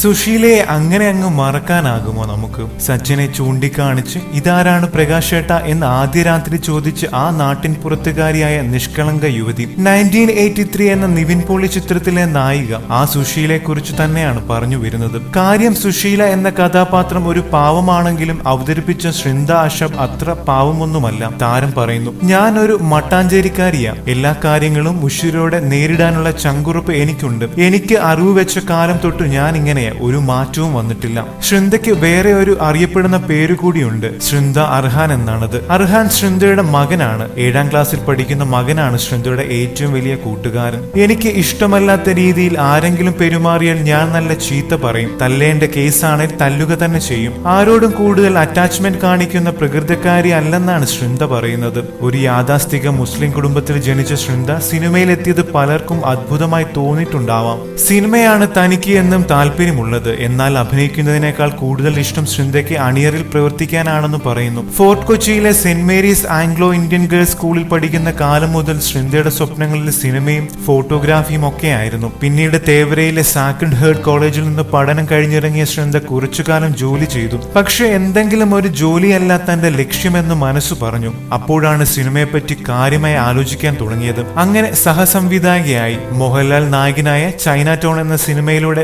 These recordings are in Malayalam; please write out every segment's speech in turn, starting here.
സുശീലയെ അങ്ങനെ അങ്ങ് മറക്കാനാകുമോ നമുക്ക്? സച്ചിനെ ചൂണ്ടിക്കാണിച്ച് ഇതാരാണ് പ്രകാശ് പ്രകാശേട്ട? എന്ന് ആദ്യ രാത്രി ചോദിച്ച് ആ നാട്ടിൻ പുറത്തുകാരിയായ നിഷ്കളങ്ക യുവതി. നയന്റീൻ എയ്റ്റി ത്രീ എന്ന നിവിൻ പോളി ചിത്രത്തിലെ നായിക ആ സുശീലയെ കുറിച്ച് തന്നെയാണ് പറഞ്ഞു വരുന്നത്. കാര്യം സുശീല എന്ന കഥാപാത്രം ഒരു പാവമാണെങ്കിലും അവതരിപ്പിച്ച ശൃന്ദ അഷബ് അത്ര പാവമൊന്നുമല്ല. താരം പറയുന്നു ഞാൻ ഒരു മട്ടാഞ്ചേരിക്കാരിയാ. എല്ലാ കാര്യങ്ങളും ഉഷിരോടെ നേരിടാനുള്ള ചങ്കുറപ്പ് എനിക്കുണ്ട്. എനിക്ക് അറിവ് വെച്ച കാലം തൊട്ട് ഞാൻ ഒരു മാറ്റവും വന്നിട്ടില്ല. ശൃന്ദയ്ക്ക് വേറെ ഒരു അറിയപ്പെടുന്ന പേര് കൂടിയുണ്ട്. ശൃന്ദ അർഹാൻ എന്നാണത്. അർഹാൻ ശൃന്ദയുടെ മകനാണ്. ഏഴാം ക്ലാസ്സിൽ പഠിക്കുന്ന മകനാണ് ശൃന്ദയുടെ ഏറ്റവും വലിയ കൂട്ടുകാരൻ. എനിക്ക് ഇഷ്ടമല്ലാത്ത രീതിയിൽ ആരെങ്കിലും പെരുമാറിയാൽ ഞാൻ നല്ല ചീത്ത പറയും. തല്ലേണ്ട കേസാണെങ്കിൽ തല്ലുക തന്നെ ചെയ്യും. ആരോടും കൂടുതൽ അറ്റാച്ച്മെന്റ് കാണിക്കുന്ന പ്രകൃതക്കാരി അല്ലെന്നാണ് ശൃന്ദ പറയുന്നത്. ഒരു യാഥാസ്ഥിക മുസ്ലിം കുടുംബത്തിൽ ജനിച്ച ശൃന്ദ സിനിമയിലെത്തിയത് പലർക്കും അത്ഭുതമായി തോന്നിയിട്ടുണ്ടാവാം. സിനിമയാണ് തനിക്ക് എന്നും താല്പര്യമുള്ളത്. എന്നാൽ അഭിനയിക്കുന്നതിനേക്കാൾ കൂടുതൽ ഇഷ്ടം ശൃന്ദയ്ക്ക് അണിയറിൽ പ്രവർത്തിക്കാനാണെന്ന് പറയുന്നു. ഫോർട്ട് കൊച്ചിയിലെ saint Mary's Anglo Indian girls സ്കൂളിൽ പഠിക്കുന്ന കാലം മുതൽ ശൃന്ദയുടെ സ്വപ്നങ്ങളിൽ സിനിമയും ഫോട്ടോഗ്രാഫിയും ഒക്കെ ആയിരുന്നു പിന്നീട് തേവരയിലെ സാക്രഡ് ഹേർഡ് കോളേജിൽ നിന്ന് പഠനം കഴിഞ്ഞിറങ്ങിയ ശൃന്ദ കുറച്ചുകാലം ജോലി ചെയ്തു. പക്ഷേ എന്തെങ്കിലും ഒരു ജോലിയല്ല തന്റെ ലക്ഷ്യമെന്ന് മനസ്സു പറഞ്ഞു. അപ്പോഴാണ് സിനിമയെപ്പറ്റി കാര്യമായി ആലോചിക്കാൻ തുടങ്ങിയത്. അങ്ങനെ സഹസംവിധായകയായി. മോഹൻലാൽ നായകനായ ചൈന ടോൺ എന്ന സിനിമയിലൂടെ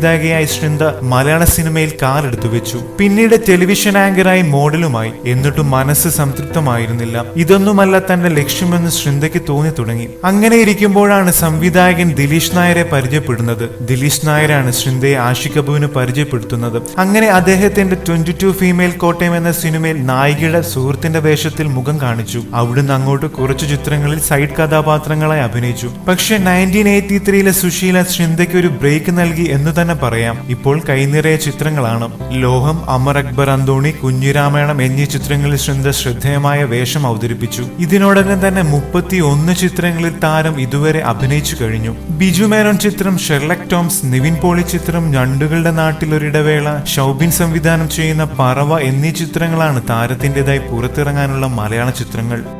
സഹസംവിധായകയായി ശൃന്ദ മലയാള സിനിമയിൽ കാലെടുത്തു വെച്ചു. പിന്നീട് ടെലിവിഷൻ ആങ്കറായി മോഡലുമായി. എന്നിട്ടും മനസ്സ് സംതൃപ്തമായിരുന്നില്ല. ഇതൊന്നുമല്ല തന്റെ ലക്ഷ്യമെന്ന് ശൃന്ദയ്ക്ക് തോന്നി തുടങ്ങി. അങ്ങനെ ഇരിക്കുമ്പോഴാണ് സംവിധായകൻ ദിലീഷ് നായരെ പരിചയപ്പെടുന്നത്. ദിലീഷ് നായരാണ് ശൃന്ദയെ ആഷിക് കപൂവിന് പരിചയപ്പെടുത്തുന്നത്. അങ്ങനെ അദ്ദേഹത്തിന്റെ ട്വന്റി ടു ഫീമെയിൽ കോട്ടയം എന്ന സിനിമയിൽ നായികയുടെ സുഹൃത്തിന്റെ വേഷത്തിൽ മുഖം കാണിച്ചു. അവിടുന്ന് അങ്ങോട്ട് കുറച്ചു ചിത്രങ്ങളിൽ സൈഡ് കഥാപാത്രങ്ങളായി അഭിനയിച്ചു. പക്ഷേ നയന്റീൻ എയ്റ്റി ത്രീയിലെ സുശീല ശൃന്ദയ്ക്ക് ഒരു ബ്രേക്ക് നൽകി എന്ന് തന്നെ പറയാം. ഇപ്പോൾ കൈനിറയ ചിത്രങ്ങളാണ്. ലോഹം അമർ അക്ബർ അന്തോണി കുഞ്ഞിരാമായണം എന്നീ ചിത്രങ്ങളിൽ ശ്രദ്ധ ശ്രദ്ധേയമായ വേഷം അവതരിപ്പിച്ചു. ഇതിനോടകം തന്നെ മുപ്പത്തി ഒന്ന് ചിത്രങ്ങളിൽ താരം ഇതുവരെ അഭിനയിച്ചു കഴിഞ്ഞു. ബിജു മേനോൻ ചിത്രം ഷെർലക് ടോംസ് നിവിൻ പോളി ചിത്രം ഞണ്ടുകളുടെ നാട്ടിൽ ഒരിടവേള ഷൗബിൻ സംവിധാനം ചെയ്യുന്ന പറവ എന്നീ ചിത്രങ്ങളാണ് താരത്തിന്റെതായി പുറത്തിറങ്ങാനുള്ള മലയാള ചിത്രങ്ങൾ.